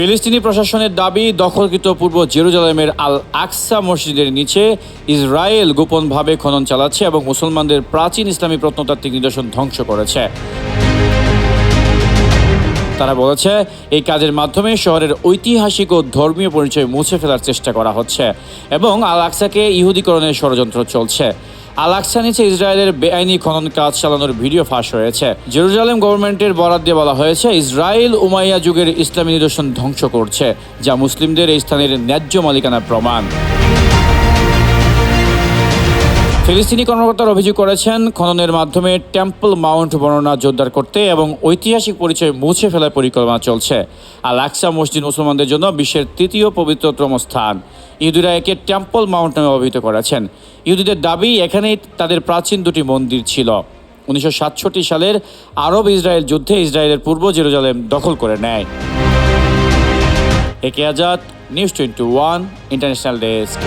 ফিলিস্তিনি প্রশাসনের দাবি, দখলকৃত পূর্ব জেরুজালেমের আল আকসা মসজিদের নিচে ইসরায়েল গোপনভাবে খনন চালাচ্ছে এবং মুসলমানদের প্রাচীন ইসলামী প্রত্নতাত্ত্বিক নিদর্শন ধ্বংস করেছে। তারা বলেছে, এই কাজের মাধ্যমে শহরের ঐতিহাসিক ও ধর্মীয় পরিচয় মুছে ফেলার চেষ্টা করা হচ্ছে এবং আল আকসাকে ইহুদিকরণের ষড়যন্ত্র চলছে। আল আকসা নিচে ইসরায়েলের বেআইনি খনন কাজ চালানোর ভিডিও ফাঁস হয়েছে। জেরুজালেম গভর্নমেন্টের বরাদ দিয়ে বলা হয়েছে, ইসরায়েল উমাইয়া যুগের ইসলামী নিদর্শন ধ্বংস করছে, যা মুসলিমদের এই স্থানের ন্যায্য মালিকানা প্রমাণ। ফিলিস্তিনি কর্মকর্তারা অভিযোগ করেছেন, খননের মাধ্যমে টেম্পল মাউন্ট বর্ণনা জোরদার করতে এবং ঐতিহাসিক পরিচয় মুছে ফেলার পরিকল্পনা চলছে। আল আকসা মসজিদ মুসলমানদের জন্য বিশ্বের তৃতীয় পবিত্রতম স্থান। ইহুদিরা একে টেম্পল মাউন্ট নামে অভিহিত করেছেন। ইহুদিদের দাবি, এখানেই তাদের প্রাচীন দুটি মন্দির ছিল। উনিশশো সাতষট্টি সালের আরব ইসরায়েল যুদ্ধে ইসরায়েলের পূর্ব জেরুজালেম দখল করে নেয়। A K Azad, news twenty one, international desk.